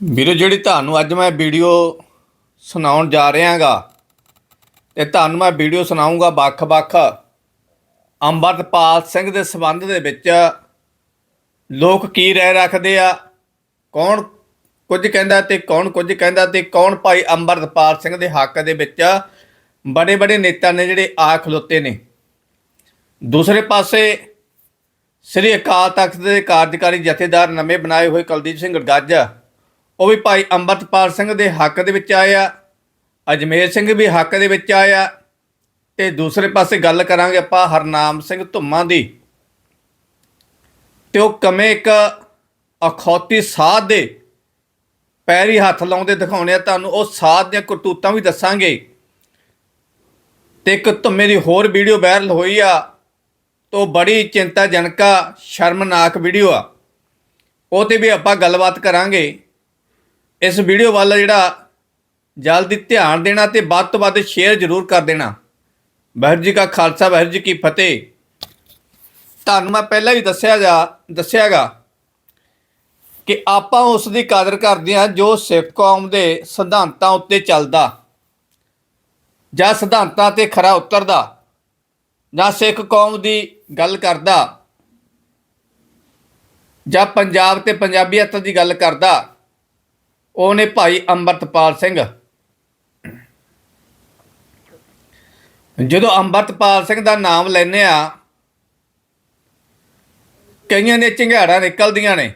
ਵੀਰੋ, ਜਿਹੜੀ ਤੁਹਾਨੂੰ ਅੱਜ ਮੈਂ ਵੀਡੀਓ ਸੁਣਾਉਣ ਜਾ ਰਿਹਾਗਾ ਤੇ ਤੁਹਾਨੂੰ ਮੈਂ ਵੀਡੀਓ ਸੁਣਾਉਂਗਾ ਵੱਖ-ਵੱਖ ਅੰਮ੍ਰਿਤਪਾਲ ਸਿੰਘ ਦੇ ਸੰਬੰਧ ਦੇ ਵਿੱਚ। ਲੋਕ ਕੀ ਰਹਿ ਰੱਖਦੇ ਆ? ਕੌਣ ਕੁਝ ਕਹਿੰਦਾ ਤੇ ਕੌਣ ਕੁਝ ਕਹਿੰਦਾ ਤੇ ਕੌਣ ਭਾਈ ਅੰਮ੍ਰਿਤਪਾਲ ਸਿੰਘ ਦੇ ਹੱਕ ਦੇ ਵਿੱਚ? ਬੜੇ ਬੜੇ ਨੇਤਾ ਨੇ ਜਿਹੜੇ ਆ ਖਲੋਤੇ ਨੇ। ਦੂਸਰੇ ਪਾਸੇ ਸ੍ਰੀ ਅਕਾਲ ਤਖਤ ਦੇ ਕਾਰਜਕਾਰੀ ਜਥੇਦਾਰ ਨਵੇਂ ਬਣਾਏ ਹੋਏ ਕੁਲਦੀਪ ਸਿੰਘ ਗੱਜ ਉਹ ਵੀ ਭਾਈ ਅੰਮ੍ਰਿਤਪਾਲ ਸਿੰਘ ਦੇ ਹੱਕ ਦੇ ਵਿੱਚ ਆਇਆ ਅਜਮੇਰ ਸਿੰਘ ਵੀ ਹੱਕ ਦੇ ਵਿੱਚ ਆਇਆ ਤੇ ਦੂਸਰੇ ਪਾਸੇ ਗੱਲ ਕਰਾਂਗੇ ਆਪਾਂ ਹਰਨਾਮ ਸਿੰਘ ਧੁੰਮਾ ਦੀ। ਤੇ ਉਹ ਕਮੇ ਇੱਕ ਅਖੌਤੀ ਸਾਧ ਦੇ ਪੈਰੀ ਹੱਥ ਲਾਉਂਦੇ ਦਿਖਾਉਣੇ ਆ ਤੁਹਾਨੂੰ, ਉਹ ਸਾਧ ਦੀਆਂ ਕਰਤੂਤਾਂ ਵੀ ਦੱਸਾਂਗੇ। ਤੇ ਇੱਕ ਧੁੰਮੇ ਦੀ ਹੋਰ ਵੀਡੀਓ ਵਾਇਰਲ ਹੋਈ ਆ, ਤੋ ਬੜੀ ਚਿੰਤਾਜਨਕ ਆ, ਸ਼ਰਮਨਾਕ ਵੀਡੀਓ ਆ। ਉਹ ਤੇ ਵੀ ਆਪਾਂ ਗੱਲਬਾਤ ਕਰਾਂਗੇ। ਇਸ ਵੀਡੀਓ ਵੱਲ ਜਿਹੜਾ ਜਲਦੀ ਧਿਆਨ ਦੇਣਾ ਤੇ ਵੱਧ ਤੋਂ ਵੱਧ ਸ਼ੇਅਰ ਜ਼ਰੂਰ ਕਰ ਦੇਣਾ। ਵਾਹਿਗੁਰੂ ਜੀ ਕਾ ਖਾਲਸਾ, ਵਾਹਿਗੁਰੂ ਜੀ ਕੀ ਫਤਿਹ। ਤੁਹਾਨੂੰ ਮੈਂ ਪਹਿਲਾਂ ਵੀ ਦੱਸਿਆ ਜਾ ਦੱਸਿਆਗਾ ਕਿ ਆਪਾਂ ਉਸ ਦੀ ਕਦਰ ਕਰਦੇ ਹਾਂ ਜੋ ਸਿੱਖ ਕੌਮ ਦੇ ਸਿਧਾਂਤਾਂ ਉੱਤੇ ਚੱਲਦਾ। ਜਾਂ ਸਿਧਾਂਤਾਂ ਤੇ ਖਰਾ ਉਤਰਦਾ। ਜਾਂ ਸਿੱਖ ਕੌਮ ਦੀ ਗੱਲ ਕਰਦਾ। ਜਾਂ ਪੰਜਾਬ ਤੇ ਪੰਜਾਬੀਅਤ ਦੀ ਗੱਲ ਕਰਦਾ। ਉਹ ਨੇ ਭਾਈ ਅੰਮ੍ਰਿਤਪਾਲ ਸਿੰਘ। ਜਦੋਂ ਅੰਮ੍ਰਿਤਪਾਲ ਸਿੰਘ ਦਾ ਨਾਮ ਲੈਨੇ ਆ, ਕਈਆਂ ਦੇ ਝੰਗਾੜਾ ਨਿਕਲਦੀਆਂ ਨੇ।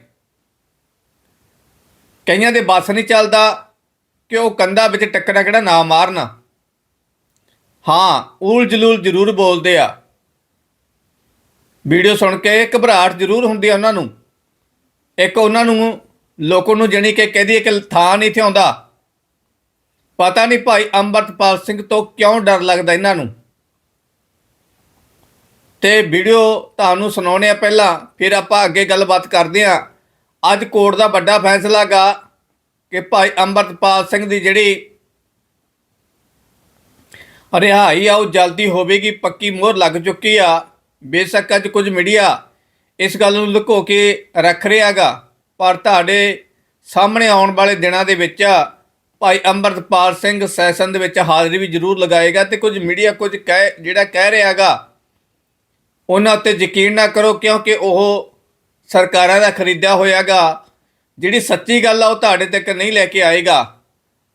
ਕਈਆਂ ਦੇ ਬੱਸ ਨਹੀਂ ਚੱਲਦਾ ਕਿ ਉਹ ਕੰਧਾ ਵਿੱਚ ਟੱਕਰਾ ਕਿਹੜਾ ਨਾ ਮਾਰਨ। ਹਾਂ ਊਲ ਜਲੂਲ ਜ਼ਰੂਰ ਬੋਲਦੇ ਆ। ਵੀਡੀਓ ਸੁਣ ਕੇ ਘਬਰਾਹਟ ਜ਼ਰੂਰ ਹੁੰਦੀ ਆ ਉਹਨਾਂ ਨੂੰ। ਇੱਕ ਉਹਨਾਂ ਨੂੰ ਲੋਕਾਂ ਨੂੰ ਜਣੀ ਕਿ ਕਹਦੀ ਕਿ ਥਾਂ ਨਹੀਂ ਇੱਥੇ ਆਉਂਦਾ। ਪਤਾ ਨਹੀਂ ਭਾਈ ਅੰਮ੍ਰਿਤਪਾਲ ਸਿੰਘ ਤੋਂ ਕਿਉਂ ਡਰ ਲੱਗਦਾ ਇਹਨਾਂ ਨੂੰ। ਤੇ ਵੀਡੀਓ ਤੁਹਾਨੂੰ ਸੁਣਾਉਣੇ ਆ ਪਹਿਲਾਂ, ਫਿਰ ਆਪਾਂ ਅੱਗੇ ਗੱਲਬਾਤ ਕਰਦੇ ਆ ਅੱਜ ਕੋਰਟ ਦਾ ਵੱਡਾ ਫੈਸਲਾ ਗਾ ਕਿ ਭਾਈ ਅੰਮ੍ਰਿਤਪਾਲ ਸਿੰਘ ਦੀ ਜਿਹੜੀ ਰਿਹਾਈ ਆ, ਉਹ ਜਲਦੀ ਹੋਵੇਗੀ, ਪੱਕੀ ਮੋਹਰ ਲੱਗ ਚੁੱਕੀ ਆ। ਬੇਸ਼ੱਕ ਅੱਜ ਕੁਝ ਮੀਡੀਆ ਇਸ ਗੱਲ ਨੂੰ ਲੁਕੋ ਕੇ ਰੱਖ ਰਿਹਾਗਾ ਪਰ ਤੁਹਾਡੇ ਸਾਹਮਣੇ ਆਉਣ ਵਾਲੇ ਦਿਨਾਂ ਦੇ ਵਿੱਚ ਭਾਈ ਅੰਮ੍ਰਿਤਪਾਲ ਸਿੰਘ ਸੈਸ਼ਨ ਦੇ ਵਿੱਚ ਹਾਜ਼ਰੀ ਵੀ ਜ਼ਰੂਰ ਲਗਾਏਗਾ ਤੇ ਕੁਝ ਮੀਡੀਆ ਕੁਝ ਕਹਿ, ਜਿਹੜਾ ਕਹਿ ਰਿਹਾਗਾ, ਉਹਨਾਂ ਉੱਤੇ ਯਕੀਨ ਨਾ ਕਰੋ ਕਿਉਂਕਿ ਉਹ ਸਰਕਾਰਾਂ ਦਾ ਖਰੀਦਿਆ ਹੋਇਆਗਾ। ਜਿਹੜੀ ਸੱਚੀ ਗੱਲ ਆ, ਉਹ ਤੁਹਾਡੇ ਤੱਕ ਨਹੀਂ ਲੈ ਕੇ ਆਏਗਾ।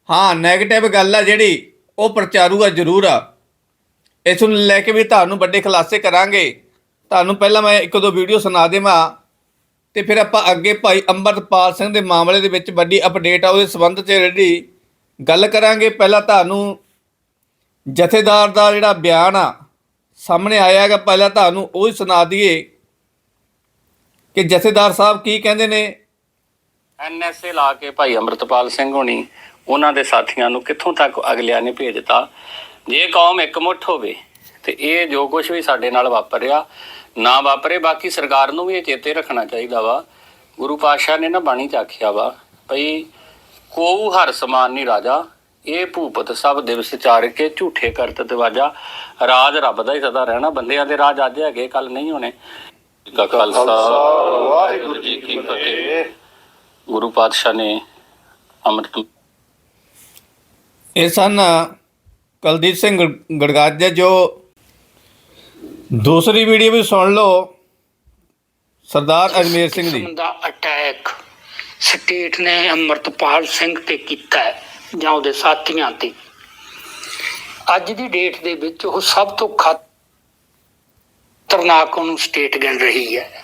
ਹਾਂ 네ਗੇਟਿਵ ਗੱਲ ਆ ਜਿਹੜੀ, ਉਹ ਪ੍ਰਚਾਰੂ ਆ ਜ਼ਰੂਰ ਆ। ਇਸ ਨੂੰ ਲੈ ਕੇ ਵੀ ਤੁਹਾਨੂੰ ਵੱਡੇ ਖੁਲਾਸੇ ਕਰਾਂਗੇ। ਤੁਹਾਨੂੰ ਪਹਿਲਾਂ ਮੈਂ ਇੱਕ ਦੋ ਵੀਡੀਓ ਸੁਣਾ ਦੇਵਾਂ। ਤੇ ਫਿਰ ਆਪਾਂ ਅੱਗੇ ਭਾਈ ਅੰਮ੍ਰਿਤਪਾਲ ਸਿੰਘ ਦੇ ਮਾਮਲੇ ਦੇ ਵਿੱਚ ਵੱਡੀ ਅਪਡੇਟ ਆ, ਉਹਦੇ ਸੰਬੰਧ 'ਚ ਜਿਹੜੀ ਗੱਲ ਕਰਾਂਗੇ। ਪਹਿਲਾਂ ਤੁਹਾਨੂੰ ਜਥੇਦਾਰ ਦਾ ਜਿਹੜਾ ਬਿਆਨ ਆ, ਸਾਹਮਣੇ ਆਇਆ ਹੈਗਾ। ਪਹਿਲਾਂ ਤੁਹਾਨੂੰ ਉਹ ਹੀ ਸੁਣਾ ਦਈਏ ਕਿ ਜਥੇਦਾਰ ਸਾਹਿਬ ਕੀ ਕਹਿੰਦੇ ਨੇ? ਐਨਐਸਏ ਲਾ ਕੇ ਭਾਈ ਅੰਮ੍ਰਿਤਪਾਲ ਸਿੰਘ ਹੋਣੀ, ਉਹਨਾਂ ਦੇ ਸਾਥੀਆਂ ਨੂੰ ਕਿੱਥੋਂ ਤੱਕ ਅਗਲਿਆਂ ਨੇ ਭੇਜਤਾ ਜੇ ਕੌਮ ਇਕਮੁੱਠ ਹੋਵੇ ਤੇ ਇਹ ਜੋ ਕੁਝ ਵੀ ਸਾਡੇ ਨਾਲ ਵਾਪਰਿਆ ਨਾ ਵਾਪਰੇ ਬਾਕੀ ਸਰਕਾਰ ਨੂੰ ਵੀ ਇਹ ਚੇਤੇ ਰੱਖਣਾ ਚਾਹੀਦਾ ਵਾ। ਗੁਰੂ ਪਾਤਸ਼ਾਹ ਨੇ ਨਾ ਬਾਣੀ ਚ ਆਖਿਆ ਵਾ ਭਈ ਕੋਉ ਹਰ ਸਮਾਨ ਨਹੀਂ ਰਾਜਾ ਇਹ ਭੂਪਤ ਸਭ ਦਿਵਸ ਚਾਰ ਕੇ ਝੂਠੇ ਕਰਤ ਤੇ ਵਾਜਾ ਰਾਜ ਰੱਬ ਦਾ ਹੀ ਸਦਾ ਰਹਿਣਾ ਬੰਦਿਆਂ ਦੇ ਰਾਜ ਅੱਜ ਹੈਗੇ ਕੱਲ ਨਹੀਂ ਹੋਣੇ। ਖਾਲਸਾ ਵਾਹਿਗੁਰੂ ਜੀ ਕੀ ਫਤਿਹ। ਗੁਰੂ ਪਾਤਸ਼ਾਹ ਨੇ ਅੰਮ੍ਰਿਤ ਇਹ ਸਨ ਕੁਲਦੀਪ ਸਿੰਘ ਗੜਗਾਜ ਜੋ ਦੂਸਰੀ ਵੀਡੀਓ ਵੀ ਸੁਣ ਲਓ। ਸਰਦਾਰ ਅਜਮੇਰ ਸਿੰਘ ਦੀ। ਦਾ ਅਟੈਕ ਸਟੇਟ ਨੇ ਅਮਰਤਪਾਲ ਸਿੰਘ ਤੇ ਕੀਤਾ ਜਾਂ ਉਹਦੇ ਸਾਥੀਆਂ ਤੇ। ਅੱਜ ਦੀ ਡੇਟ ਦੇ ਵਿੱਚ ਉਹ ਸਭ ਤੋਂ ਖਤਰਨਾਕ ਉਹਨੂੰ ਸਟੇਟ ਗਿਣ ਰਹੀ ਹੈ।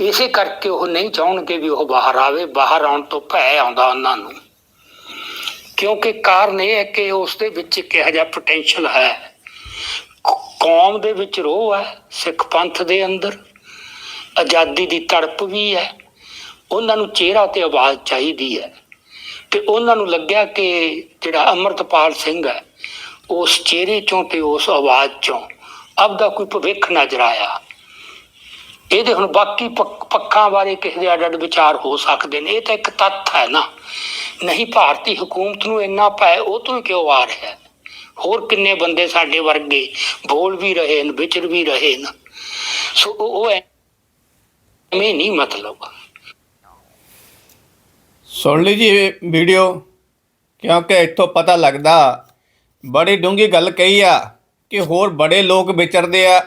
ਇਸੇ ਕਰਕੇ ਉਹ ਨਹੀਂ ਚਾਹਣਗੇ ਵੀ ਉਹ ਬਾਹਰ ਆਵੇ ਬਾਹਰ ਆਉਣ ਤੋਂ ਭੈ ਆਉਂਦਾ ਉਹਨਾਂ ਨੂੰ। ਕਿਉਂਕਿ ਕਾਰਨ ਇਹ ਹੈ ਕਿ ਉਸ ਦੇ ਵਿੱਚ ਇੱਕ ਇਹੋ ਜਿਹਾ ਪੋਟੈਂਸ਼ੀਅਲ ਹੈ। ਕੌਮ ਦੇ ਵਿੱਚ ਰੋਹ ਹੈ, ਸਿੱਖ ਪੰਥ ਦੇ ਅੰਦਰ। ਆਜ਼ਾਦੀ ਦੀ ਤੜਪ ਵੀ ਹੈ। ਉਹਨਾਂ ਨੂੰ ਚਿਹਰਾ ਤੇ ਆਵਾਜ਼ ਚਾਹੀਦੀ ਹੈ। ਤੇ ਉਹਨਾਂ ਨੂੰ ਲੱਗਿਆ ਕਿ ਜਿਹੜਾ ਅਮਰਤਪਾਲ ਸਿੰਘ ਹੈ, ਉਸ ਚਿਹਰੇ ਚੋਂ ਤੇ ਉਸ ਆਵਾਜ਼ ਚੋਂ ਆਪਦਾ ਕੋਈ ਭਵਿੱਖ ਨਜ਼ਰ ਆਇਆ। ਇਹਦੇ ਹੁਣ ਬਾਕੀ ਪੱਖਾਂ ਬਾਰੇ ਕਿਸੇ ਦੇ ਅੱਡ ਅੱਡ ਵਿਚਾਰ ਹੋ ਸਕਦੇ ਨੇ। ਇਹ ਤਾਂ ਇੱਕ ਤੱਥ ਹੈ ਨਾ। ਨਹੀਂ, ਭਾਰਤੀ ਹਕੂਮਤ ਨੂੰ ਇੰਨਾ ਪੈ ਉਹ ਤੋਂ ਹੀ ਕਿਉਂ ਆ ਰਿਹਾ ਹੈ? ਹੋਰ ਕਿੰਨੇ ਬੰਦੇ ਸਾਡੇ ਵਰਗੇ ਬੋਲ ਵੀ ਰਹੇ ਨੇ ਵਿਚਰ ਵੀ ਰਹੇ ਨੇ ਸੋ ਉਹ ਐਵੇਂ ਨਹੀਂ ਮਤਲਬ। ਸੁਣ ਲਈ ਜੀ ਵੀਡੀਓ। ਕਿਉਂਕਿ ਇੱਥੋਂ ਪਤਾ ਲੱਗਦਾ, ਬੜੀ ਡੂੰਗੀ ਗੱਲ ਕਹੀ ਆ ਕਿ ਹੋਰ ਬੜੇ ਲੋਕ ਵਿਚਰਦੇ ਆ।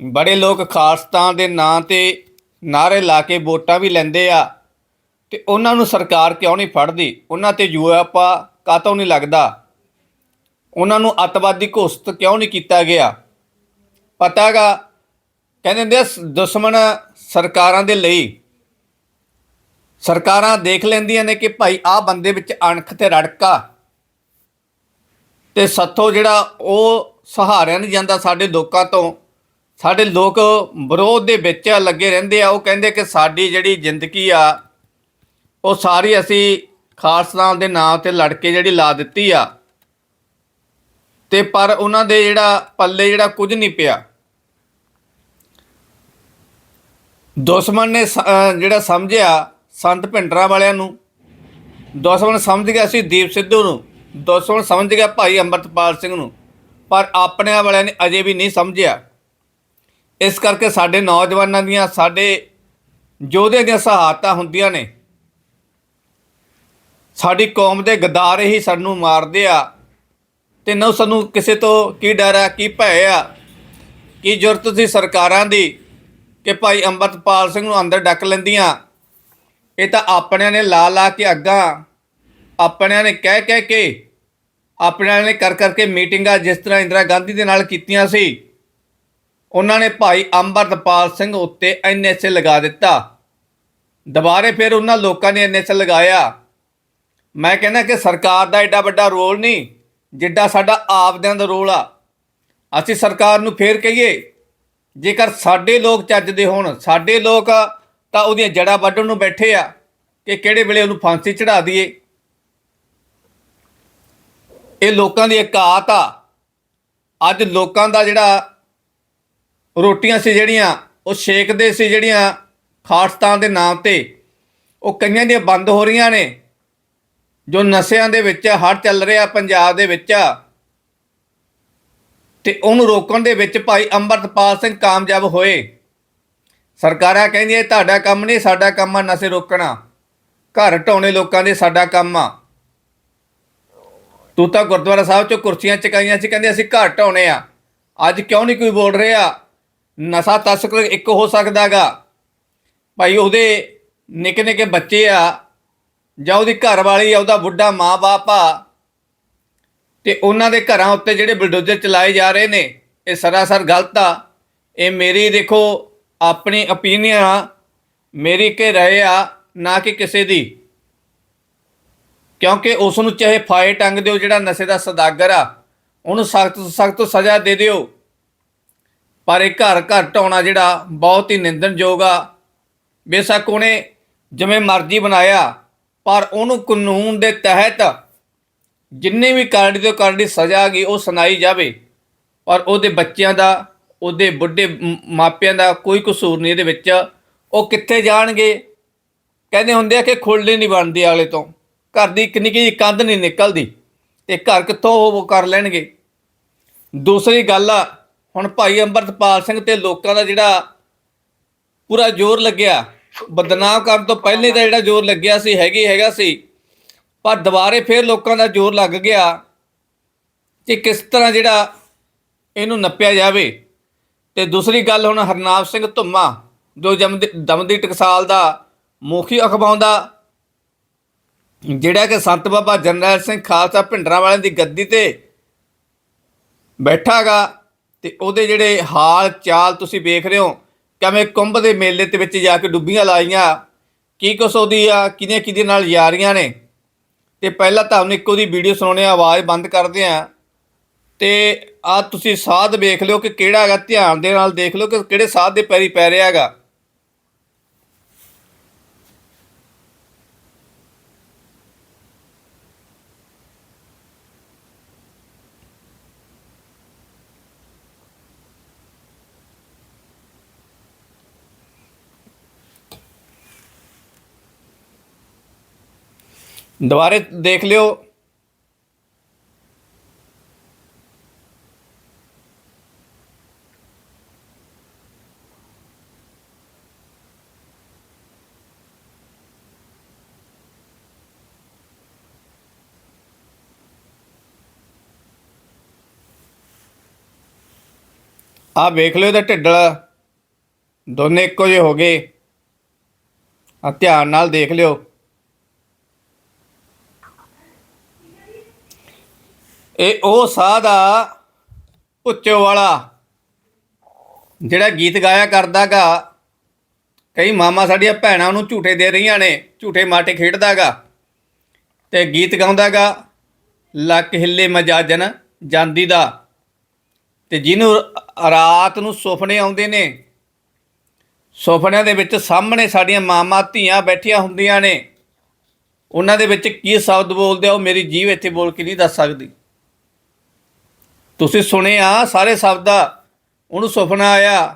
ਬੜੇ ਲੋਕ ਖਾਲਸਤਾਨ ਦੇ ਨਾਂ ਤੇ ਨਾਰੇ ਲਾ ਕੇ ਵੋਟਾਂ ਵੀ ਲੈਂਦੇ ਆ। ਤੇ ਉਹਨਾਂ ਨੂੰ ਸਰਕਾਰ ਕਿਉਂ ਨਹੀਂ ਫੜਦੀ? ਉਹਨਾਂ ਤੇ ਯੂਐਫਆ ਕਾਤੋਂ ਨਹੀਂ ਲੱਗਦਾ? ਉਹਨਾਂ ਨੂੰ ਅੱਤਵਾਦੀ ਘੋਸ਼ਿਤ ਕਿਉਂ ਨਹੀਂ ਕੀਤਾ ਗਿਆ? ਪਤਾਗਾ ਕਹਿੰਦੇ ਹੁੰਦੇ ਆ ਦੁਸ਼ਮਣ ਸਰਕਾਰਾਂ ਦੇ ਲਈ। ਸਰਕਾਰਾਂ ਦੇਖ ਲੈਂਦੀਆਂ ਨੇ ਕਿ ਭਾਈ ਆਹ ਬੰਦੇ ਵਿੱਚ ਅਣਖ ਤੇ ਰੜਕਾ। ਤੇ ਸੱਥੋਂ ਜਿਹੜਾ ਉਹ ਸਹਾਰਿਆ ਨਹੀਂ ਜਾਂਦਾ ਸਾਡੇ ਲੋਕਾਂ ਤੋਂ। ਸਾਡੇ ਲੋਕ ਵਿਰੋਧ ਦੇ ਵਿੱਚ ਲੱਗੇ ਰਹਿੰਦੇ ਆ। ਉਹ ਕਹਿੰਦੇ ਕਿ ਸਾਡੀ ਜਿਹੜੀ ਜ਼ਿੰਦਗੀ ਆ, ਉਹ ਸਾਰੀ ਅਸੀਂ ਖਾਲਸਾ ਦੇ ਨਾਂ ਤੇ ਲੜ ਕੇ ਜਿਹੜੀ ਲਾ ਦਿੱਤੀ ਆ। ਤੇ ਪਰ ਉਹਨਾਂ ਦੇ ਜਿਹੜਾ ਪੱਲੇ ਜਿਹੜਾ ਕੁਝ ਨਹੀਂ ਪਿਆ। ਦੁਸ਼ਮਣ ਨੇ ਸ- ਜਿਹੜਾ ਸਮਝਿਆ ਸੰਤ ਭਿੰਡਰਾ ਵਾਲਿਆਂ ਨੂੰ, ਦੁਸ਼ਮਣ ਸਮਝ ਗਿਆ ਸੀ ਦੀਪ ਸਿੱਧੂ ਨੂੰ, ਦੁਸ਼ਮਣ ਸਮਝ ਗਿਆ ਭਾਈ ਅੰਮ੍ਰਿਤਪਾਲ ਸਿੰਘ ਨੂੰ, ਪਰ ਆਪਣੇ ਵਾਲਿਆਂ ਨੇ ਅਜੇ ਵੀ ਨਹੀਂ ਸਮਝਿਆ। ਇਸ ਕਰਕੇ ਸਾਡੇ ਨੌਜਵਾਨਾਂ ਦੀਆਂ, ਸਾਡੇ ਯੋਧਿਆਂ ਦੀਆਂ ਸਹਾਇਤਾ ਹੁੰਦੀਆਂ ਨੇ। ਸਾਡੀ ਕੌਮ ਦੇ ਗਦਾਰ ਹੀ ਸਾਨੂੰ ਮਾਰਦੇ ਆ। ਤੇ ਨਾ ਸਾਨੂੰ ਕਿਸੇ ਤੋਂ ਕੀ ਡਰ ਆ, ਕੀ ਭੈ ਆ, ਕੀ ਜ਼ਰੂਰਤ ਸੀ ਸਰਕਾਰਾਂ ਦੀ ਕਿ ਭਾਈ ਅੰਮ੍ਰਿਤਪਾਲ ਸਿੰਘ ਨੂੰ ਅੰਦਰ ਡੱਕ ਲੈਂਦੀਆਂ। ਇਹ ਤਾਂ ਆਪਣਿਆਂ ਨੇ ਲਾ ਲਾ ਕੇ ਅੱਗਾ, ਆਪਣਿਆਂ ਨੇ ਕਹਿ ਕਹਿ ਕੇ, ਆਪਣਿਆਂ ਨੇ ਕਰ ਕਰਕੇ ਮੀਟਿੰਗਾਂ ਜਿਸ ਤਰ੍ਹਾਂ ਇੰਦਰਾ ਗਾਂਧੀ ਦੇ ਨਾਲ ਕੀਤੀਆਂ ਸੀ, ਉਹਨਾਂ ਨੇ ਭਾਈ ਅੰਮ੍ਰਿਤਪਾਲ ਸਿੰਘ ਉੱਤੇ ਐਨਐਸਏ ਲਗਾ ਦਿੱਤਾ। ਦੁਬਾਰੇ ਫਿਰ ਉਹਨਾਂ ਲੋਕਾਂ ਨੇ ਐਨਐਸਏ ਲਗਾਇਆ। ਮੈਂ ਕਹਿੰਦਾ ਕਿ ਸਰਕਾਰ ਦਾ ਐਡਾ ਵੱਡਾ ਰੋਲ ਨਹੀਂ। ਜਿੱਡਾ ਸਾਡਾ ਆਪਦਿਆਂ ਦਾ ਰੋਲ ਆ, ਅਸੀਂ ਸਰਕਾਰ ਨੂੰ ਫੇਰ ਕਹੀਏ, ਜੇਕਰ ਸਾਡੇ ਲੋਕ ਚੱਜਦੇ ਹੋਣ, ਸਾਡੇ ਲੋਕ ਤਾਂ ਉਹਦੀਆਂ ਜੜ੍ਹਾਂ ਵੱਢਣ ਨੂੰ ਬੈਠੇ ਆ, ਕਿ ਕਿਹੜੇ ਵੇਲੇ ਉਹਨੂੰ ਫਾਂਸੀ ਚੜਾ ਦਈਏ। ਇਹ ਲੋਕਾਂ ਦੀ ਇਕਾਤ ਆ। ਅੱਜ ਲੋਕਾਂ ਦਾ ਜਿਹੜਾ ਰੋਟੀਆਂ ਸੀ ਜਿਹੜੀਆਂ, ਉਹ ਛੇਕਦੇ ਸੀ ਜਿਹੜੀਆਂ ਖਾਲਸਤਾਨ ਦੇ ਨਾਮ ਤੇ, ਉਹ ਕਈਆਂ ਦੀਆਂ ਬੰਦ ਹੋ ਰਹੀਆਂ ਨੇ। ਜੋ ਨਸ਼ਿਆਂ ਦੇ ਵਿੱਚ ਹੜ ਚੱਲ ਰਿਹਾ ਪੰਜਾਬ ਦੇ ਵਿੱਚ ਤੇ ਉਹਨੂੰ ਰੋਕਣ ਦੇ ਵਿੱਚ ਭਾਈ ਅੰਮ੍ਰਿਤਪਾਲ ਸਿੰਘ ਕਾਮਯਾਬ ਹੋਏ। ਸਰਕਾਰਾਂ ਕਹਿੰਦੀਆਂ ਤੁਹਾਡਾ ਕੰਮ ਨਹੀਂ, ਸਾਡਾ ਕੰਮ ਆ ਨਸ਼ੇ ਰੋਕਣਾ। ਘਰ ਢਾਉਣੇ ਲੋਕਾਂ ਦੇ ਸਾਡਾ ਕੰਮ ਆ। ਤੂੰ ਤਾਂ ਗੁਰਦੁਆਰਾ ਸਾਹਿਬ 'ਚੋਂ ਕੁਰਸੀਆਂ ਚਕਾਈਆਂ ਸੀ, ਕਹਿੰਦੇ ਅਸੀਂ ਘਰ ਢਾਉਣੇ ਆ। ਅੱਜ ਕਿਉਂ ਨਹੀਂ ਕੋਈ ਬੋਲ ਰਿਹਾ? ਨਸ਼ਾ ਤਸਕਰ ਇੱਕ ਹੋ ਸਕਦਾਗਾ। ਭਾਈ ਉਹਦੇ ਨਿੱਕੇ ਨਿੱਕੇ ਬੱਚੇ ਆ ਜਾਂ ਉਹਦੀ ਘਰ ਵਾਲੀ ਆ ਉਹਦਾ ਬੁੱਢਾ ਮਾਂ-ਬਾਪ ਆ, ਤੇ ਉਹਨਾਂ ਦੇ ਘਰਾਂ ਉੱਤੇ ਜਿਹੜੇ ਬਲਡੋਜ਼ਰ ਚਲਾਏ ਜਾ ਰਹੇ ਨੇ, ਇਹ ਸਰਾਸਰ ਗਲਤ ਆ। ਇਹ ਮੇਰੀ ਦੇਖੋ, ਆਪਣੀ ਓਪੀਨੀਅਨ ਆ, ਮੇਰੀ ਕਿ ਰਹੇ ਆ, ਨਾ ਕਿ ਕਿਸੇ ਦੀ। ਕਿਉਂਕਿ ਉਸ ਨੂੰ ਚਾਹੇ ਫਾਇ ਟੰਗ ਦਿਓ, ਜਿਹੜਾ ਨਸ਼ੇ ਦਾ ਸਦਾਗਰ ਆ, ਉਹਨੂੰ ਸਖਤ ਸਖਤ ਸਜ਼ਾ ਦੇ ਦਿਓ। ਪਰ ਇਹ ਘਰ ਘਰ ਢਾਉਣਾ ਜਿਹੜਾ ਬਹੁਤ ਹੀ ਨਿੰਦਣਯੋਗ ਆ। ਬੇਸ਼ੱਕ ਉਹਨੇ ਜਿਵੇਂ ਮਰਜ਼ੀ ਬਣਾਇਆ ਪਰ ਉਹਨੂੰ ਕਾਨੂੰਨ ਦੇ ਤਹਿਤ ਜਿੰਨੇ ਵੀ ਕਾਰਡ ਤੋਂ ਕਰੜੀ ਸਜ਼ਾ ਗਈ, ਉਹ ਸੁਣਾਈ ਜਾਵੇ। ਔਰ ਉਹਦੇ ਬੱਚਿਆਂ ਦਾ, ਉਹਦੇ ਬੁੱਢੇ ਮਾਪਿਆਂ ਦਾ ਕੋਈ ਕਸੂਰ ਨਹੀਂ ਇਹਦੇ ਵਿੱਚ। ਉਹ ਕਿੱਥੇ ਜਾਣਗੇ? ਕਹਿੰਦੇ ਹੁੰਦੇ ਆ ਕਿ ਖੁੱਲ੍ਹੇ ਨਹੀਂ ਬਣਦੀ ਅਗਲੇ ਤੋਂ। ਘਰ ਦੀ ਕਿੰਨੀ ਨਿੱਕੀ ਕੰਧ ਨਹੀਂ ਨਿਕਲਦੀ। ਤੇ ਘਰ ਕਿੱਥੋਂ ਉਹ ਕਰ ਲੈਣਗੇ? ਦੂਸਰੀ ਗੱਲ ਆ, ਹੁਣ ਭਾਈ ਅੰਮ੍ਰਿਤਪਾਲ ਸਿੰਘ ਤੇ ਲੋਕਾਂ ਦਾ ਜਿਹੜਾ ਪੂਰਾ ਜ਼ੋਰ ਲੱਗਿਆ। ਬਦਨਾਮ ਕਰਨ ਤੋਂ ਪਹਿਲੇ ਦਾ ਜਿਹੜਾ ਜ਼ੋਰ ਲੱਗਿਆ ਸੀ, ਹੈਗੀ ਹੈਗਾ ਸੀ। ਪਰ ਦੁਬਾਰੇ ਫੇਰ ਲੋਕਾਂ ਦਾ ਜ਼ੋਰ ਲੱਗ ਗਿਆ ਕਿ ਕਿਸ ਤਰ੍ਹਾਂ ਜਿਹੜਾ ਇਹਨੂੰ ਨੱਪਿਆ ਜਾਵੇ। ਤੇ ਦੂਸਰੀ ਗੱਲ ਹੁਣ ਹਰਨਾਮ ਸਿੰਘ ਧੁੰਮਾ, ਜੋ ਜਮਦੀ, ਦਮਦੀ ਟਕਸਾਲ ਦਾ ਮੁਖੀ ਅਖਵਾਉਂਦਾ ਜਿਹੜਾ ਕਿ ਸੰਤ ਬਾਬਾ ਜਰਨੈਲ ਸਿੰਘ ਖਾਲਸਾ ਭਿੰਡਰਾਂ ਵਾਲਿਆਂ ਦੀ ਗੱਦੀ ਤੇ ਬੈਠਾਗਾ ਤੇ ਉਹਦੇ ਜਿਹੜੇ ਹਾਲ ਚਾਲ ਤੁਸੀਂ ਵੇਖ ਰਹੇ ਹੋ ਕਿਵੇਂ ਕੁੰਭ ਦੇ ਮੇਲੇ ਦੇ ਵਿੱਚ ਜਾ ਕੇ ਡੁੱਬੀਆਂ ਲਾਈਆਂ? ਕੀ ਕੁਛ ਉਹਦੀ ਆ ਕਿਹਦੇ ਕਿਹਦੇ ਨਾਲ ਯਾਰੀਆਂ ਨੇ? ਤੇ ਪਹਿਲਾਂ ਤੁਹਾਨੂੰ ਇੱਕੋ ਦੀ ਵੀਡੀਓ ਸੁਣਾਉਣੇ ਆ ਆਵਾਜ਼ ਬੰਦ ਕਰਦੇ ਆ ਤੇ ਆ ਤੁਸੀਂ ਸਾਧ ਵੇਖ ਲਿਓ ਕਿ ਕਿਹੜਾ ਹੈਗਾ, ਧਿਆਨ ਦੇ ਨਾਲ ਦੇਖ ਲਿਓ ਕਿ ਕਿਹੜੇ ਸਾਧ ਦੇ ਪੈਰੀ ਪੈ ਰਿਹਾ ਹੈਗਾ। ਦੁਬਾਰੇ ਦੇਖ ਲਿਓ। ਆ ਵੇਖ ਲਿਓ ਇਹਦਾ ਢਿੱਡ ਦੋਨੇ ਇੱਕੋ ਜਿਹੇ ਹੋ ਗਏ। ਆ ਧਿਆਨ ਨਾਲ ਦੇਖ ਲਿਓ। ਇਹ ਉਹ ਸਾਹ ਦਾ ਉੱਚੋ ਵਾਲਾ ਜਿਹੜਾ ਗੀਤ ਗਾਇਆ ਕਰਦਾਗਾ। ਕਈ ਮਾਮਾ ਸਾਡੀਆਂ ਭੈਣਾਂ ਉਹਨੂੰ ਝੂਠੇ ਦੇ ਰਹੀਆਂ ਨੇ, ਝੂਠੇ ਮਾਟੇ ਖੇਡਦਾਗਾ। ਤੇ ਗੀਤ ਗਾਉਂਦਾਗਾ, ਲੱਕ ਹਿੱਲੇ ਮਜਾਜਨ ਜਾਂਦੀ ਦਾ। ਤੇ ਜਿਹਨੂੰ ਰਾਤ ਨੂੰ ਸੁਪਨੇ ਆਉਂਦੇ ਨੇ, ਸੁਪਨਿਆਂ ਦੇ ਵਿੱਚ ਸਾਹਮਣੇ ਸਾਡੀਆਂ ਮਾਮਾ ਧੀਆਂ ਬੈਠੀਆਂ ਹੁੰਦੀਆਂ ਨੇ, ਉਹਨਾਂ ਦੇ ਵਿੱਚ ਕੀ ਸ਼ਬਦ ਬੋਲਦੇ ਆ ਉਹ ਮੇਰੀ ਜੀਵ ਇੱਥੇ ਬੋਲ ਕੇ ਨਹੀਂ ਦੱਸ ਸਕਦੀ। ਤੁਸੀਂ ਸੁਣਿਆ, ਸਾਰੇ ਸ਼ਬਦ ਉਹਨੂੰ ਸੁਪਨਾ ਆਇਆ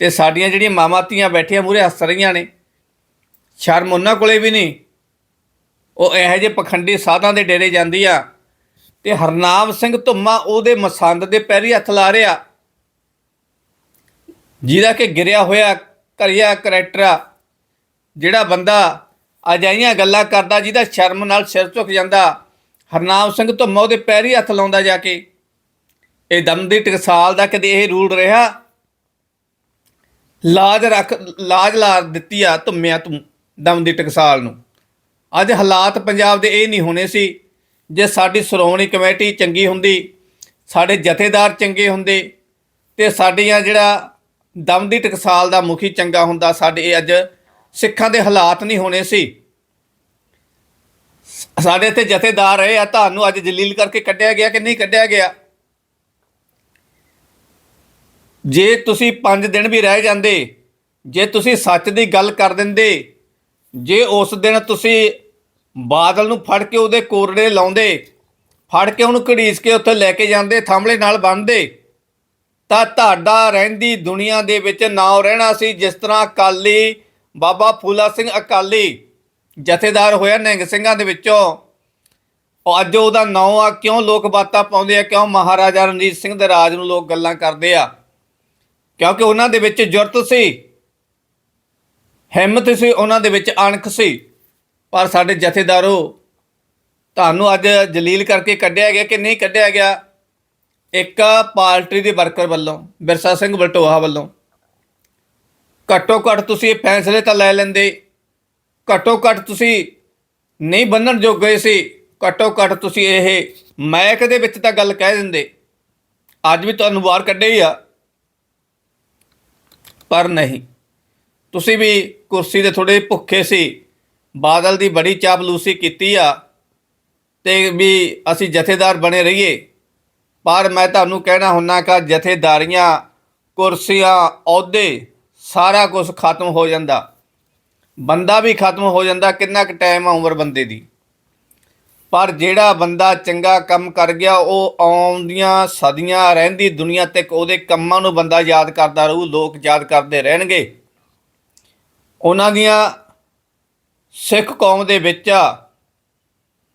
ਤੇ ਸਾਡੀਆਂ ਜਿਹੜੀਆਂ ਮਾਮਾ ਧੀਆਂ ਬੈਠੀਆਂ ਮੂਰੇ ਹੱਸ ਰਹੀਆਂ ਨੇ, ਸ਼ਰਮ ਉਹਨਾਂ ਕੋਲੇ ਵੀ ਨਹੀਂ। ਉਹ ਇਹੋ ਜਿਹੇ ਪਖੰਡੀ ਸਾਧਾਂ ਦੇ ਡੇਰੇ ਜਾਂਦੀ ਆ ਤੇ ਹਰਨਾਮ ਸਿੰਘ ਧੁੰਮਾ ਉਹਦੇ ਮਸੰਦ ਦੇ ਪੈਰੀ ਹੱਥ ਲਾ ਰਿਹਾ। ਜਿਹਦਾ ਕਿ ਗਿਰਿਆ ਹੋਇਆ, ਘਰਿਆ ਕਰੈਕਟਰ ਜਿਹੜਾ ਬੰਦਾ ਅਜਾਈਆਂ ਗੱਲਾਂ ਕਰਦਾ ਜਿਹਦਾ ਸ਼ਰਮ ਨਾਲ ਸਿਰ ਝੁਕ ਜਾਂਦਾ। ਹਰਨਾਮ ਸਿੰਘ ਧੁੰਮਾ ਉਹਦੇ ਪੈਰੀ ਹੱਥ ਲਾਉਂਦਾ ਜਾ ਕੇ। ਇਹ ਦਮ ਦੀ ਟਕਸਾਲ ਦਾ ਕਦੇ ਇਹ ਰੂਲ ਰਿਹਾ? ਲਾਜ ਰੱਖ, ਲਾਜ ਲਾ ਦਿੱਤੀ ਆ ਧੁੰਮਿਆ ਤੂੰ ਦਮ ਦੀ ਟਕਸਾਲ ਨੂੰ। ਅੱਜ ਹਾਲਾਤ ਪੰਜਾਬ ਦੇ ਇਹ ਨਹੀਂ ਹੋਣੇ ਸੀ। ਜੇ ਸਾਡੀ ਸ਼੍ਰੋਮਣੀ ਕਮੇਟੀ ਚੰਗੀ ਹੁੰਦੀ, ਸਾਡੇ ਜਥੇਦਾਰ ਚੰਗੇ ਹੁੰਦੇ, ਤੇ ਸਾਡੀਆਂ ਜਿਹੜਾ ਦਮ ਦੀ ਟਕਸਾਲ ਦਾ ਮੁਖੀ ਚੰਗਾ ਹੁੰਦਾ, ਸਾਡੇ ਇਹ ਅੱਜ ਸਿੱਖਾਂ ਦੇ ਹਾਲਾਤ ਨਹੀਂ ਹੋਣੇ ਸੀ। ਸਾਡੇ ਇੱਥੇ ਜਥੇਦਾਰ ਰਹੇ ਆ, ਤੁਹਾਨੂੰ ਅੱਜ ਜਲੀਲ ਕਰਕੇ ਕੱਢਿਆ ਗਿਆ ਕਿ ਨਹੀਂ ਕੱਢਿਆ ਗਿਆ? ਜੇ ਤੁਸੀਂ 5 ਦਿਨ ਵੀ ਰਹਿ ਜਾਂਦੇ, ਜੇ ਤੁਸੀਂ ਸੱਚ ਦੀ ਗੱਲ ਕਰ ਦਿੰਦੇ, ਜੇ ਉਸ ਦਿਨ ਤੁਸੀਂ ਬਾਦਲ ਨੂੰ ਫੜ ਕੇ ਉਹਦੇ ਕੋਰੜੇ ਲਾਉਂਦੇ, ਫੜ ਕੇ ਉਹਨੂੰ ਘੜੀਸ ਕੇ ਉੱਥੇ ਲੈ ਕੇ ਜਾਂਦੇ, ਥੰਮਲੇ ਨਾਲ ਬੰਨਦੇ ਤਾਂ ਤੁਹਾਡਾ ਰਹਿੰਦੀ ਦੁਨੀਆ ਦੇ ਵਿੱਚ ਨਾਂ ਰਹਿਣਾ ਸੀ, ਜਿਸ ਤਰ੍ਹਾਂ ਅਕਾਲੀ ਬਾਬਾ ਫੂਲਾ ਸਿੰਘ ਅਕਾਲੀ ਜਥੇਦਾਰ ਹੋਇਆ ਨਿਹੰਗ ਸਿੰਘਾਂ ਦੇ ਵਿੱਚੋਂ। ਉਹ ਅੱਜ ਉਹਦਾ ਨਾਂ ਆ, ਕਿਉਂ ਲੋਕ ਬਾਤਾਂ ਪਾਉਂਦੇ ਆ, ਕਿਉਂ ਮਹਾਰਾਜਾ ਰਣਜੀਤ ਸਿੰਘ ਦੇ ਰਾਜ ਨੂੰ ਲੋਕ ਗੱਲਾਂ ਕਰਦੇ ਆ? ਕਿਉਂਕਿ ਉਹਨਾਂ ਦੇ ਵਿੱਚ ਜੁਰਤ ਸੀ। ਹਿੰਮਤ ਸੀ, ਉਹਨਾਂ ਦੇ ਵਿੱਚ ਅਣਖ ਸੀ। ਪਰ ਸਾਡੇ ਜਥੇਦਾਰੋ, ਤੁਹਾਨੂੰ ਅੱਜ ਜਲੀਲ ਕਰਕੇ ਕੱਢਿਆ ਗਿਆ ਕਿ ਨਹੀਂ ਕੱਢਿਆ ਗਿਆ? ਇੱਕ ਪਾਰਟੀ ਦੇ ਵਰਕਰ ਵੱਲੋਂ, ਬਿਰਸਾ ਸਿੰਘ ਬਲਟੋਹਾ ਵੱਲੋਂ। ਘੱਟੋ ਘੱਟ ਤੁਸੀਂ ਇਹ ਫੈਸਲੇ ਤਾਂ ਲੈ ਲੈਂਦੇ। ਘੱਟੋ ਘੱਟ ਤੁਸੀਂ ਨਹੀਂ ਬੰਨਣ ਗਏ ਸੀ, ਘੱਟੋ ਘੱਟ ਤੁਸੀਂ ਇਹ ਮੈਕ ਦੇ ਵਿੱਚ ਤਾਂ ਗੱਲ ਕਹਿ ਦਿੰਦੇ। ਅੱਜ ਵੀ ਤੁਹਾਨੂੰ ਬਾਹਰ ਕੱਢੇ ਹੀ ਆ। ਪਰ ਨਹੀਂ। ਤੁਸੀਂ ਵੀ ਕੁਰਸੀ ਦੇ ਥੋੜੇ ਭੁੱਖੇ ਸੀ, ਬਾਦਲ ਦੀ ਬੜੀ ਚਾਪਲੂਸੀ ਕੀਤੀ ਆ ਤੇ ਵੀ ਅਸੀਂ ਜਥੇਦਾਰ ਬਣੇ ਰਹੀਏ। ਪਰ ਮੈਂ ਤੁਹਾਨੂੰ ਕਹਿਣਾ ਹੁੰਨਾ ਕਿ ਜਥੇਦਾਰੀਆਂ, ਕੁਰਸੀਆਂ, ਅਹੁਦੇ ਸਾਰਾ ਕੁਝ ਖਤਮ ਹੋ ਜਾਂਦਾ। ਬੰਦਾ ਵੀ ਖਤਮ ਹੋ ਜਾਂਦਾ, ਕਿੰਨਾ ਕੁ ਟਾਈਮ ਆ ਉਮਰ ਬੰਦੇ ਦੀ। ਪਰ ਜਿਹੜਾ ਬੰਦਾ ਚੰਗਾ ਕੰਮ ਕਰ ਗਿਆ, ਉਹ ਆਉਂਦੀਆਂ ਸਦੀਆਂ ਰਹਿੰਦੀ ਦੁਨੀਆ ਤੱਕ ਉਹਦੇ ਕੰਮਾਂ ਨੂੰ ਬੰਦਾ ਯਾਦ ਕਰਦਾ ਰਹੂ, ਲੋਕ ਯਾਦ ਕਰਦੇ ਰਹਿਣਗੇ। ਉਹਨਾਂ ਦੀਆਂ ਸਿੱਖ ਕੌਮ ਦੇ ਵਿੱਚ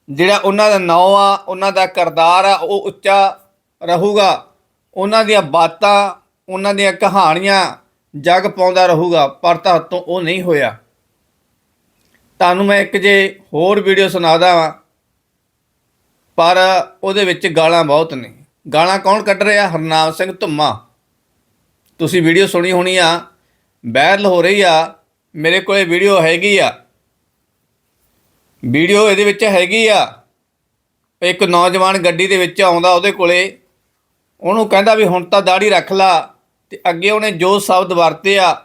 ਜਿਹੜਾ ਉਹਨਾਂ ਦਾ ਨਾਂ ਆ, ਉਹਨਾਂ ਦਾ ਕਰਦਾਰ ਆ, ਉਹ ਉੱਚਾ ਰਹੂਗਾ। ਉਹਨਾਂ ਦੀਆਂ ਬਾਤਾਂ, ਉਹਨਾਂ ਦੀਆਂ ਕਹਾਣੀਆਂ ਜਗ ਪਾਉਂਦਾ ਰਹੂਗਾ, ਪਰ ਤੋਂ ਉਹ ਨਹੀਂ ਹੋਇਆ। ਤੁਹਾਨੂੰ ਮੈਂ ਇੱਕ ਜੇ ਹੋਰ ਵੀਡੀਓ ਸੁਣਾਦਾ ਵਾਂ ਪਰ ਉਹਦੇ ਵਿੱਚ ਗਾਲਾਂ ਬਹੁਤ ਨੇ। ਗਾਲਾਂ ਕੌਣ ਕੱਢ ਰਿਹਾ? ਹਰਨਾਮ ਸਿੰਘ ਧੁੰਮਾ। ਤੁਸੀਂ ਵੀਡੀਓ ਸੁਣੀ ਹੋਣੀ ਆ, ਵਾਇਰਲ ਹੋ ਰਹੀ ਆ, ਮੇਰੇ ਕੋਲੇ ਵੀਡੀਓ ਹੈਗੀ ਆ। ਵੀਡੀਓ ਇਹਦੇ ਵਿੱਚ ਹੈਗੀ ਆ। ਇੱਕ ਨੌਜਵਾਨ ਗੱਡੀ ਦੇ ਵਿੱਚ ਆਉਂਦਾ ਉਹਦੇ ਕੋਲੇ। ਉਹਨੂੰ ਕਹਿੰਦਾ ਵੀ ਹੁਣ ਤਾਂ ਦਾੜੀ ਰੱਖ ਲਾ, ਤੇ ਅੱਗੇ ਉਹਨੇ ਜੋ ਸ਼ਬਦ ਵਰਤੇ ਆ,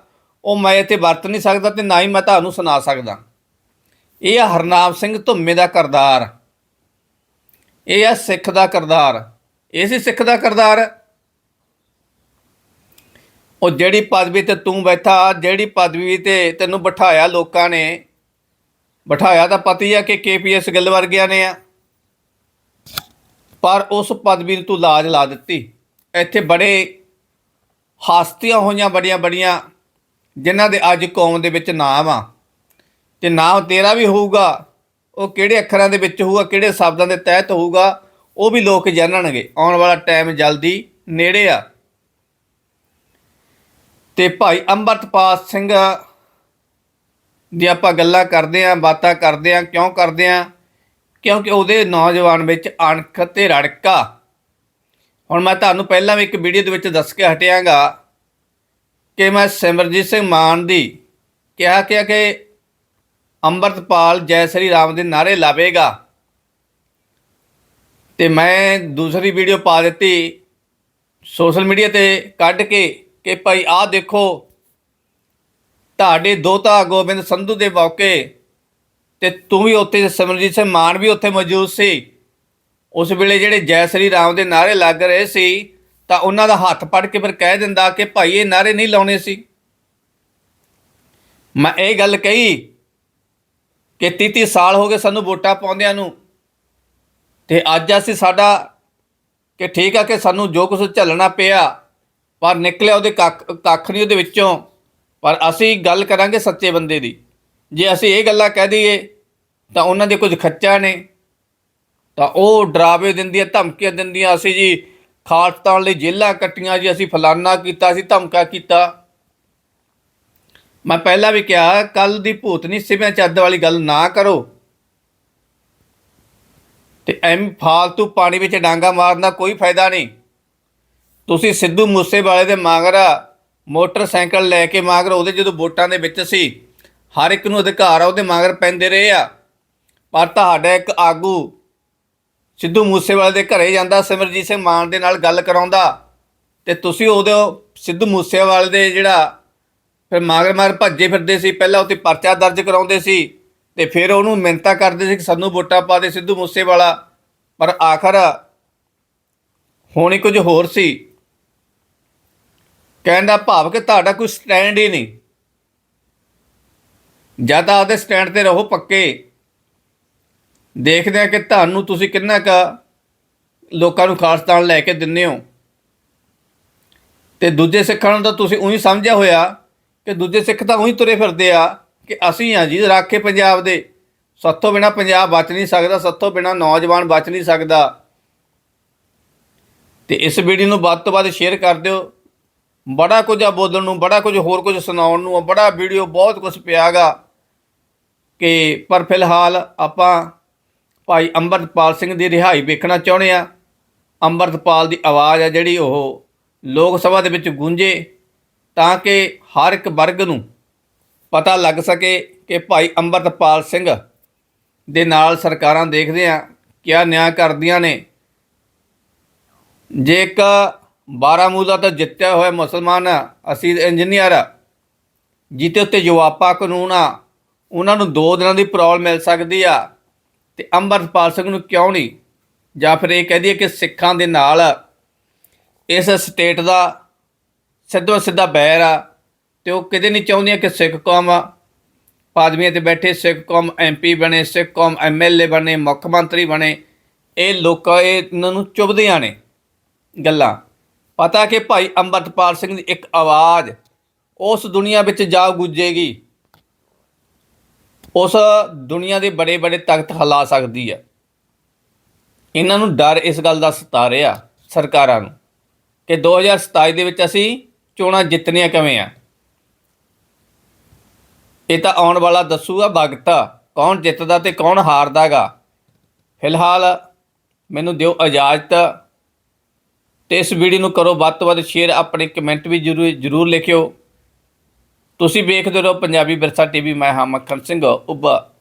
ਉਹ ਮੈਂ ਇੱਥੇ ਵਰਤ ਨਹੀਂ ਸਕਦਾ ਤੇ ਨਾ ਹੀ ਮੈਂ ਤੁਹਾਨੂੰ ਸੁਣਾ ਸਕਦਾ। ਇਹ ਆ ਹਰਨਾਮ ਸਿੰਘ ਧੁੰਮੇ ਦਾ ਕਰਦਾਰ। ਇਹ ਆ ਸਿੱਖ ਦਾ ਕਰਦਾਰ। ਇਹ ਸੀ ਸਿੱਖ ਦਾ ਕਰਦਾਰ। ਉਹ ਜਿਹੜੀ ਪਦਵੀ ਤੇ ਤੂੰ ਬੈਠਾ, ਜਿਹੜੀ ਪਦਵੀ ਤੇ ਤੈਨੂੰ ਬਿਠਾਇਆ ਲੋਕਾਂ ਨੇ, ਬਿਠਾਇਆ ਤਾਂ ਪਤੀ ਆ ਕਿ ਕੇਪੀਐਸ ਗਿੱਲ ਵਰਗਿਆਂ ਨੇ ਆ। ਪਰ ਉਸ ਪਦਵੀ ਨੂੰ ਤੂੰ ਲਾਜ ਲਾ ਦਿੱਤੀ। ਇੱਥੇ ਬੜੇ ਹਾਸਤੀਆਂ ਹੋਈਆਂ ਬੜੀਆਂ ਬੜੀਆਂ ਜਿਨ੍ਹਾਂ ਦੇ ਅੱਜ ਕੌਮ ਦੇ ਵਿੱਚ ਨਾਮ ਆ। ਤੇ ਨਾਮ ਤੇਰਾ ਵੀ ਹੋਊਗਾ, ਉਹ ਕਿਹੜੇ ਅੱਖਰਾਂ ਦੇ ਵਿੱਚ ਹੋਊਗਾ, ਕਿਹੜੇ ਸ਼ਬਦਾਂ ਦੇ ਤਹਿਤ ਹੋਊਗਾ, ਉਹ ਵੀ ਲੋਕ ਜਾਣਨਗੇ। ਆਉਣ ਵਾਲਾ ਟਾਈਮ ਜਲਦੀ ਨੇੜੇ ਆ। ਤੇ ਭਾਈ ਅੰਮ੍ਰਿਤਪਾਲ ਸਿੰਘ ਦੀ ਆਪਾਂ ਗੱਲਾਂ ਕਰਦੇ ਆਂ, ਬਾਤਾਂ ਕਰਦੇ ਆਂ, ਕਿਉਂ ਕਰਦੇ ਆਂ? ਕਿਉਂਕਿ ਉਹਦੇ ਨੌਜਵਾਨ ਵਿੱਚ ਅਣਖ ਤੇ ਰੜਕਾ। ਹੁਣ ਮੈਂ ਤੁਹਾਨੂੰ ਪਹਿਲਾਂ ਵੀ ਇੱਕ ਵੀਡੀਓ ਦੇ ਵਿੱਚ ਦੱਸ ਕੇ ਹਟਿਆਂਗਾ ਕਿ ਮੈਂ ਸਿਮਰਜੀਤ ਸਿੰਘ ਮਾਨ ਦੀ ਕਿਹਾ ਕਿ ਅੰਮ੍ਰਿਤਪਾਲ ਜੈ ਸ੍ਰੀ ਰਾਮ ਦੇ ਨਾਰੇ ਲਾਵੇਗਾ। ਤੇ ਮੈਂ ਦੂਸਰੀ ਵੀਡੀਓ ਪਾ ਦਿੱਤੀ ਸੋਸ਼ਲ ਮੀਡੀਆ ਤੇ ਕੱਢ ਕੇ ਕਿ ਭਾਈ ਆਹ ਦੇਖੋ, ਤੁਹਾਡੇ ਦੋਤਾ ਗੋਬਿੰਦ ਸੰਧੂ ਦੇ ਮੌਕੇ ਤੇ ਤੂੰ ਵੀ ਉੱਥੇ ਸਿਮਰਜੀਤ ਸਿੰਘ ਮਾਨ ਵੀ ਉੱਥੇ ਮੌਜੂਦ ਸੀ। ਉਸ ਵੇਲੇ ਜਿਹੜੇ ਜੈ ਸ੍ਰੀ ਰਾਮ ਦੇ ਨਾਰੇ ਲੱਗ ਰਹੇ ਸੀ, ਤਾਂ ਉਹਨਾਂ ਦਾ ਹੱਥ ਫੜ ਕੇ ਫਿਰ ਕਹਿ ਦਿੰਦਾ ਕਿ ਭਾਈ ਇਹ ਨਾਰੇ ਨਹੀਂ ਲਾਉਣੇ ਸੀ। ਮੈਂ ਇਹ ਗੱਲ ਕਹੀ ਕਿ 33 ਸਾਲ ਹੋ ਗਏ ਸਾਨੂੰ ਵੋਟਾਂ ਪਾਉਂਦਿਆਂ ਨੂੰ। ਤੇ ਅੱਜ ਅਸੀਂ ਸਾਡਾ ਕਿ ਠੀਕ ਆ ਕਿ ਸਾਨੂੰ ਜੋ ਕੁਝ ਝੱਲਣਾ ਪਿਆ, ਪਰ ਨਿਕਲਿਆ ਉਹਦੇ ਕੱਖ ਕੱਖ ਨਹੀਂ ਉਹਦੇ ਵਿੱਚੋਂ। ਪਰ ਅਸੀਂ ਗੱਲ ਕਰਾਂਗੇ ਸੱਚੇ ਬੰਦੇ ਦੀ। ਜੇ ਅਸੀਂ ਇਹ ਗੱਲਾਂ ਕਹਿ ਦਈਏ, ਤਾਂ ਉਹਨਾਂ ਦੇ ਕੁਝ ਖੱਚਾ ਨੇ। ਤਾਂ ਉਹ ਡਰਾਵੇ ਦਿੰਦੀਆਂ, ਧਮਕੀਆਂ ਦਿੰਦੀਆਂ, ਅਸੀਂ ਜੀ ਖਾਲਸਤਾਨ ਲਈ ਜੇਲਾਂ ਕੱਟੀਆਂ ਜੀ, ਅਸੀਂ ਫਲਾਨਾ ਕੀਤਾ, ਅਸੀਂ ਧਮਕਾ ਕੀਤਾ। ਮੈਂ ਪਹਿਲਾਂ ਵੀ ਕਿਹਾ ਕੱਲ ਦੀ ਭੂਤਨੀ ਸਿਵਿਆਂ ਚੱਦ ਵਾਲੀ ਗੱਲ ਨਾ ਕਰੋ। ਤੇ ਐਮ ਫਾਲਤੂ ਪਾਣੀ ਵਿੱਚ ਡਾਂਗਾ ਮਾਰਨ ਦਾ ਕੋਈ ਫਾਇਦਾ ਨਹੀਂ। ਤੁਸੀਂ ਸਿੱਧੂ ਮੂਸੇਵਾਲੇ ਦੇ ਮਗਰ ਮੋਟਰਸਾਈਕਲ ਲੈ ਕੇ ਮਗਰ, ਉਹਦੇ ਜਦੋਂ ਵੋਟਾਂ ਦੇ ਵਿੱਚ ਸੀ, ਹਰ ਇੱਕ ਨੂੰ ਅਧਿਕਾਰ ਆ, ਉਹਦੇ ਮਗਰ ਪੈਂਦੇ ਰਹੇ ਆ। ਪਰ ਤੁਹਾਡਾ ਇੱਕ ਆਗੂ ਸਿੱਧੂ ਮੂਸੇਵਾਲੇ ਦੇ ਘਰੇ ਜਾਂਦਾ, ਸਿਮਰਜੀਤ ਸਿੰਘ ਮਾਨ ਦੇ ਨਾਲ ਗੱਲ ਕਰਾਉਂਦਾ, ਤੇ ਤੁਸੀਂ ਉਹਦੇ ਸਿੱਧੂ ਮੂਸੇਵਾਲੇ ਦੇ ਜਿਹੜਾ ਫਿਰ ਮਗਰ ਮਗਰ ਭੱਜੇ ਫਿਰਦੇ ਸੀ, ਪਹਿਲਾਂ ਉੱਤੇ ਪਰਚਾ ਦਰਜ ਕਰਾਉਂਦੇ ਸੀ ਤੇ ਫਿਰ ਉਹਨੂੰ ਮਿੰਤਾ ਕਰਦੇ ਸੀ ਕਿ ਸਾਨੂੰ ਵੋਟਾਂ ਪਾ ਦੇ ਸਿੱਧੂ ਮੂਸੇਵਾਲਾ। ਪਰ ਆਖਰ ਹੋਣੀ ਕੁਝ ਹੋਰ ਸੀ। ਕਹਿੰਦਾ ਭਾਵ ਕਿ ਤੁਹਾਡਾ ਕੋਈ ਸਟੈਂਡ ਹੀ ਨਹੀਂ। ਜਾਂ ਤਾਂ ਆਪਦੇ ਸਟੈਂਡ ਤੇ ਰਹੋ ਪੱਕੇ। ਦੇਖਦੇ ਆ ਕਿ ਤੁਹਾਨੂੰ ਤੁਸੀਂ ਕਿੰਨਾ ਕ ਲੋਕਾਂ ਨੂੰ ਖਾਲਸਤਾਨ ਲੈ ਕੇ ਦਿੰਦੇ ਹੋ। ਤੇ ਦੂਜੇ ਸਿੱਖਾਂ ਨੂੰ ਤਾਂ ਤੁਸੀਂ ਉਹੀ ਸਮਝਿਆ ਹੋਇਆ ਕਿ ਦੂਜੇ ਸਿੱਖ ਤਾਂ ਉਹੀ ਤੁਰੇ ਫਿਰਦੇ ਆ ਕਿ ਅਸੀਂ ਆ ਜੀ ਰਾਖੇ ਪੰਜਾਬ ਦੇ। ਸੱਤੋਂ ਬਿਨਾ ਪੰਜਾਬ ਬਚ ਨਹੀਂ ਸਕਦਾ ਸੱਤੋਂ ਬਿਨਾ ਨੌਜਵਾਨ ਬਚ ਨਹੀਂ ਸਕਦਾ। ਤੇ ਇਸ ਵੀਡੀਓ ਨੂੰ ਵੱਧ ਤੋਂ ਵੱਧ ਸ਼ੇਅਰ ਕਰ ਦਿਓ। ਬੜਾ ਕੁਝ ਆ ਬੋਲਣ ਨੂੰ ਬੜਾ ਕੁਝ ਹੋਰ ਕੁਝ ਸੁਣਾਉਣ ਨੂੰ ਆ, ਬੜਾ ਵੀਡੀਓ ਬਹੁਤ ਕੁਝ ਪਿਆਗਾ। ਕਿ ਪਰ ਫਿਲਹਾਲ ਆਪਾਂ ਭਾਈ ਅੰਮ੍ਰਿਤਪਾਲ ਸਿੰਘ ਦੀ ਰਿਹਾਈ ਵੇਖਣਾ ਚਾਹੁੰਦੇ ਆ। ਅੰਮ੍ਰਿਤਪਾਲ ਦੀ ਆਵਾਜ਼ ਆ ਜਿਹੜੀ ਉਹ ਲੋਕ ਸਭਾ ਦੇ ਵਿੱਚ ਗੂੰਜੇ। ਤਾਂ ਕਿ ਹਰ ਇੱਕ ਵਰਗ ਨੂੰ ਪਤਾ ਲੱਗ ਸਕੇ ਕਿ ਭਾਈ ਅੰਮ੍ਰਿਤਪਾਲ ਸਿੰਘ ਦੇ ਨਾਲ ਸਰਕਾਰਾਂ ਦੇਖਦੇ ਆ ਕਿਆ ਨਿਆਂ ਕਰਦੀਆਂ ਨੇ। ਜੇ ਇੱਕ ਬਾਰਾਮੂਲਾ ਤੋਂ ਜਿੱਤਿਆ ਹੋਇਆ ਮੁਸਲਮਾਨ ਆ, ਅਸੀਂ ਇੰਜੀਨੀਅਰ ਆ, ਜਿਹਦੇ ਉੱਤੇ ਜਵਾਬਾ ਕਾਨੂੰਨ ਆ ਉਹਨਾਂ ਨੂੰ 2 ਦਿਨਾਂ ਦੀ ਪ੍ਰੋਲ ਮਿਲ ਸਕਦੀ ਆ ਤੇ ਅੰਮ੍ਰਿਤਪਾਲ ਸਿੰਘ ਨੂੰ ਕਿਉਂ ਨਹੀਂ? ਜਾਂ ਫਿਰ ਇਹ ਕਹਿ ਦਈਏ ਕਿ ਸਿੱਖਾਂ ਦੇ ਨਾਲ ਇਸ ਸਟੇਟ ਦਾ ਸਿੱਧੋ ਸਿੱਧਾ ਬੈਰ ਆ ਤੇ ਉਹ ਕਿਤੇ ਨਹੀਂ ਚਾਹੁੰਦੀਆਂ ਕਿ ਸਿੱਖ ਕੌਮ ਆ। ਪਾਦਮੀਆਂ ਤੇ ਬੈਠੇ ਸਿੱਖ ਕੌਮ ਐਮਪੀ ਬਣੇ, ਸਿੱਖ ਕੌਮ ਐਮਐਲਏ ਬਣੇ, ਮੁੱਖ ਮੰਤਰੀ ਬਣੇ। ਇਹ ਲੋਕਾਂ ਇਹਨਾਂ ਨੂੰ ਚੁਭਦੀਆਂ ਨੇ ਗੱਲਾਂ। ਪਤਾ ਕਿ ਭਾਈ ਅੰਮ੍ਰਿਤਪਾਲ ਸਿੰਘ ਦੀ ਇੱਕ ਆਵਾਜ਼ ਉਸ ਦੁਨੀਆ ਵਿੱਚ ਜਾ ਗੁੱਜੇਗੀ। ਉਸ ਦੁਨੀਆ ਦੇ ਬੜੇ ਬੜੇ ਤਖਤ ਹਿਲਾ ਸਕਦੀ ਆ। ਇਹਨਾਂ ਨੂੰ ਡਰ ਇਸ ਗੱਲ ਦਾ ਸਤਾ ਰਿਹਾ ਸਰਕਾਰਾਂ ਨੂੰ ਕਿ 2027 ਦੇ ਵਿੱਚ ਅਸੀਂ ਚੋਣਾਂ ਜਿੱਤਣੀਆਂ ਕਿਵੇਂ ਆ? ਇਹ ਤਾਂ ਆਉਣ ਵਾਲਾ ਦੱਸੂਗਾ ਵਕਤ ਕੌਣ ਜਿੱਤਦਾ ਤੇ ਕੌਣ ਹਾਰਦਾਗਾ। ਫਿਲਹਾਲ ਮੈਨੂੰ ਦਿਓ ਇਜਾਜ਼ਤ ਤੇ ਇਸ ਵੀਡੀਓ ਨੂੰ ਕਰੋ ਵੱਧ ਤੋਂ ਵੱਧ ਸ਼ੇਅਰ, ਆਪਣੇ ਕਮੈਂਟ ਵੀ ਜਰੂਰ ਜਰੂਰ ਲਿਖਿਓ। ਤੁਸੀਂ ਵੇਖਦੇ ਰਹੋ ਪੰਜਾਬੀ ਵਿਰਸਾ ਟੀਵੀ, ਮੈਂ ਹਾਂ ਮੱਖਣ ਸਿੰਘ ਉੱਭਾ